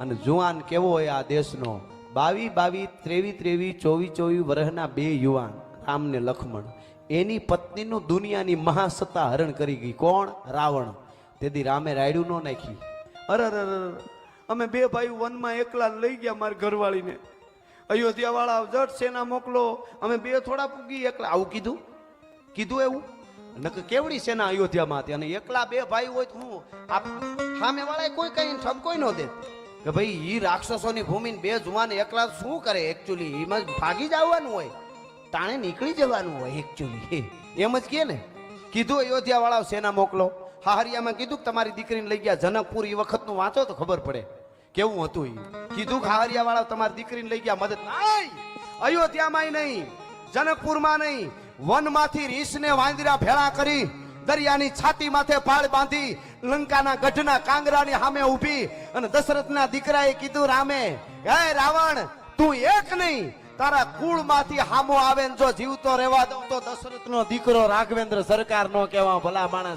અને જુવાન કેવો હોય આ દેશનો? બાવી બાવી, ત્રેવી ત્રેવી, ચોવી ચોવી વર્ષના બે યુવાન રામ ને લક્ષ્મણ એની પત્નીનું દુનિયાની મહાસત્તા હરણ કરી ગઈ. કોણ? રાવણ. તેથી રામે રાયડું ન નાખી અરે અરે. અમે બે ભાઈ વનમાં એકલા લઈ ગયા મારી ઘરવાળીને. અયોધ્યા વાળા જટ સેના મોકલો. અમે બે થોડા પૂગી એકલા. આવું કીધું? કીધું એવું? નકર કેવડી સેના અયોધ્યામાં હતી? અને એકલા બે ભાઈ હોય તો હું સામે વાળા કોઈ કઈ ઠપકો ન દે. કે ભાઈ, ઈ રાક્ષસોની ભૂમિને બે જુવાન એકલા શું કરે? એકચ્યુઅલી એમાં ભાગી જ આવવાનું હોય. તાણે નીકળી જવાનું હોય એકચ્યુઅલી એમ જ કે ને. કીધું અયોધ્યા વાળા સેના મોકલો? હાહરિયામાં કીધું કે તમારી દીકરીને લઈ ગયા, જનકપુર એ વખતનું વાંચો તો ખબર પડે. કેવું હતું એ કીધું કે હાહરિયા વાળા તમારી દીકરીને લઈ ગયા, મદદ નહીં. અયોધ્યામાં નહીં, જનકપુરમાં નહીં. વનમાંથી રીસને વાંદરા ભેળા કરી દરિયાની છાતી માથે પાળ બાંધી લંકાના ગઢના કાંગરાની સામે ઊભી અને દશરથના દીકરાએ કીધું, રામે, હે રાવણ, તું એક નહીં, તારા કુળમાંથી હામો આવે ને જો જીવતો રહેવા દઉં તો દશરથનો દીકરો રાઘવેન્દ્ર સરકાર નો કહેવા ભલા માણસ